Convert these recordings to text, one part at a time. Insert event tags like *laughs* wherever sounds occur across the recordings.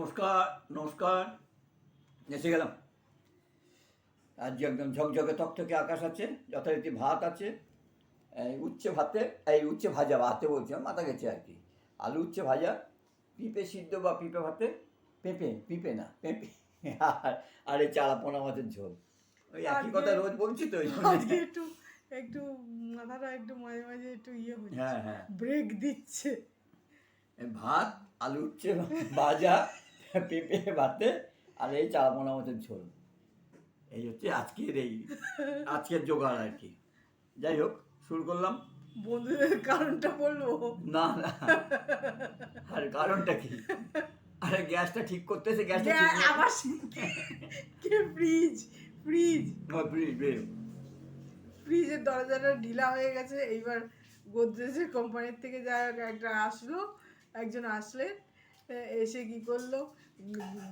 নমস্কার নমস্কার। এসে গেলাম। আজকে একদম ঝকঝকে তকতকে আকাশ আছে যথারীতি ভাত আছে। এই উচ্ছে ভাতে এই উচ্ছে ভাজা ভাতে বলছি মাথা গেছে আর কি। আলু উচ্ছে ভাজা পিঁপে সিদ্ধ বা পিঁপে ভাতে? পেঁপে পিঁপে না পেঁপে। আর আর এই পোনা মাছের ঝোল। ওই একই কথা রোজ বলছি তো। একটু একটু মাথাটা একটু মাঝে মাঝে একটু ইয়ে হচ্ছে। হ্যাঁ হ্যাঁ। ব্রেক দিচ্ছে। ভাত আলু উচ্ছে ভাজা *laughs* পেঁপে ভাতে আর এই চালা পোনা মাছের ঝোল। এই হচ্ছে আজকের এই *laughs* আজকের জোগাড় আর কি। যাই হোক শুরু করলাম। বন্ধুদের কারণটা বলব? না না। আর কারণটা কি? আরে গ্যাসটা ঠিক করতেছে গ্যাসটা আবার কে ফ্রিজ? ফ্রিজ। প্লিজ ফ্রিজের দরজাটা ঢিলা হয়ে গেছে এইবার গোদরেজের কোম্পানির থেকে যা হোক একটা আসলো একজন আসলেন। এসে কি করল?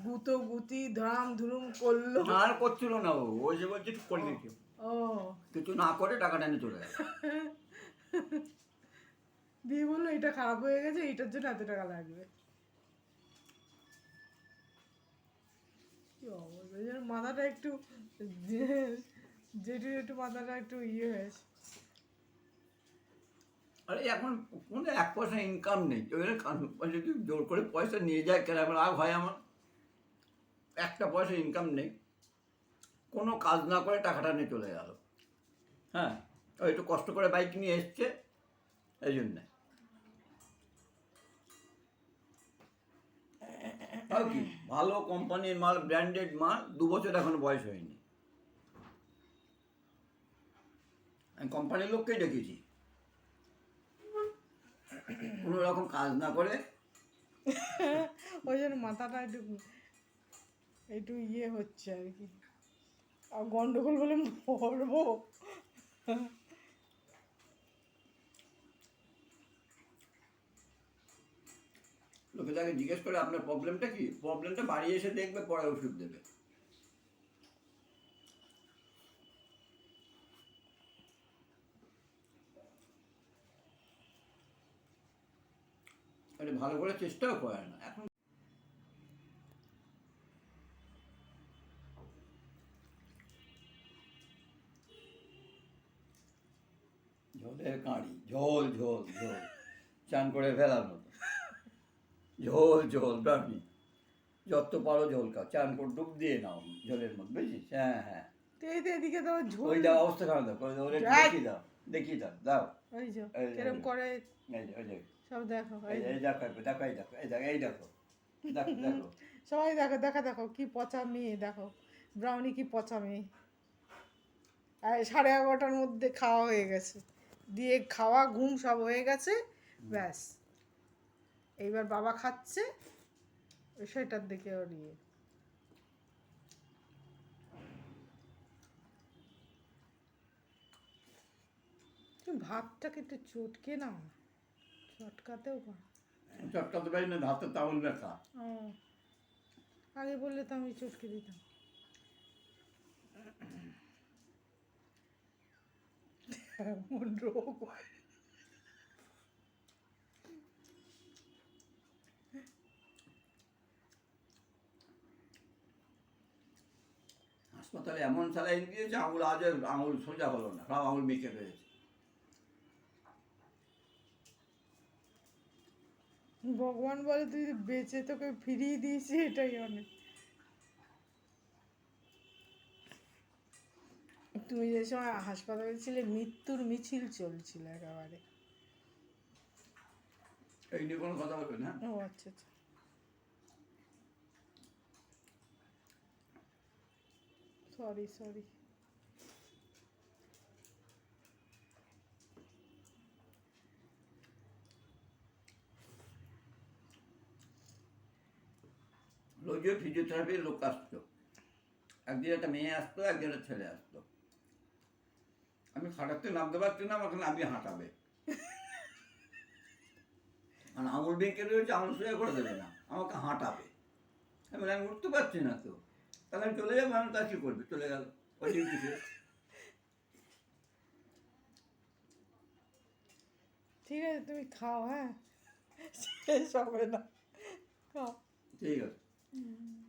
গুতো গুতি ধরাম ধুরুম করল। আর করছিল না ও। ওই যে বলছে করে দিচ্ছি ও। কিছু না করে টাকাটা নিয়ে চলে গেল দিয়ে বলল এটা খারাপ হয়ে গেছে এটার জন্য এত টাকা লাগবে। মাথাটা একটু যেটু একটু মাথাটা একটু ইয়ে হয়েছে। আরে এখন কোনো এক পয়সা ইনকাম নেই। যদি জোর করে পয়সা নিয়ে যায় কেন আর হয় আমার। একটা পয়সা ইনকাম নেই। কোনো কাজ না করে টাকাটা নিয়ে চলে গেল। হ্যাঁ একটু কষ্ট করে বাইক নিয়ে এসছে, এই জন্যে। তাও কি, ভালো কোম্পানির মাল ব্র্যান্ডেড মাল, দু বছর এখনও বয়স হয়নি। কোম্পানির লোককেই ডেকেছি কোনো রকম কাজ না করে। ওই জন্য মাথাটা একটু একটু ইয়ে হচ্ছে আর কি। আর গন্ডগোল বলে মরবো লোকে তাকে জিজ্ঞেস করে আপনার প্রবলেমটা কি? প্রবলেমটা বাড়ি এসে দেখবে পরে ওষুধ দেবে। আরে ভালো করে চেষ্টাও করে না। এখন ঝোলের কাঁড়ি ঝোল ঝোল ঝোল। চান করে ঝোল ঝোল ব্রাহ্মী। যত পারো ঝোল খাও। চান করে ডুব দিয়ে নাও ঝোলের মধ্যে বুঝছিস? হ্যাঁ হ্যাঁ। এদিকে তো ঝোল ওই দাও অবস্থা খারাপ দাও। করে দাও। দেখিয়ে দাও দেখিয়ে দাও দাও। ওই যে কিরম করে এই যে, এই যে, সব দেখো এই দেখো দেখো এই দেখো এই দেখো এই দেখো দেখো *laughs* সবাই দেখো দেখা দেখো কি পচা মেয়ে দেখো। ব্রাউনি কি পচা মেয়ে। আর সাড়ে এগারোটার মধ্যে খাওয়া হয়ে গেছে। দিয়ে খাওয়া ঘুম সব হয়ে গেছে ব্যাস। এইবার বাবা খাচ্ছে ওই সেটার দিকে ওর ইয়ে ভাতটাকে একটু চটকে নাও না। চটকাতেও পারো চটকাতে পারি না হাতে ব্যথা। ও আগে বললে তো আমি চটকে দিতাম। এমন রোগ হয়। হাসপাতালে এমন স্যালাইন দিয়েছে আঙুল আজ আঙুল সোজা হলো না সব আঙুল মেখে রয়েছে ভগবান বলে তুই বেঁচে তোকে ফিরিয়ে দিয়েছি এটাই অনেক। তুমি যে সময় হাসপাতালে ছিলে মৃত্যুর মিছিল চলছিল একেবারে। এই নিয়ে কোনো কথা বলবে না? ও আচ্ছা আচ্ছা। সরি সরি রোজও ফিজিওথেরাপির লোক আসতো। একদিন একটা মেয়ে আসতো একদিন একটা ছেলে আসতো। আমি খাটাতে নামতে পারছি না আমাকে নামিয়ে হাঁটাবে। আর আঙুল বেঁকে রয়েছে আঙুল সোজা করে দেবে না আমাকে হাঁটাবে। আমি আমি উঠতে পারছি না তো। তাহলে আমি চলে যাব আমি তার কী করবে? চলে গেল। ওই ঠিক আছে তুমি খাও হ্যাঁ? শেষ হবে না। খাও। ঠিক আছে। 嗯。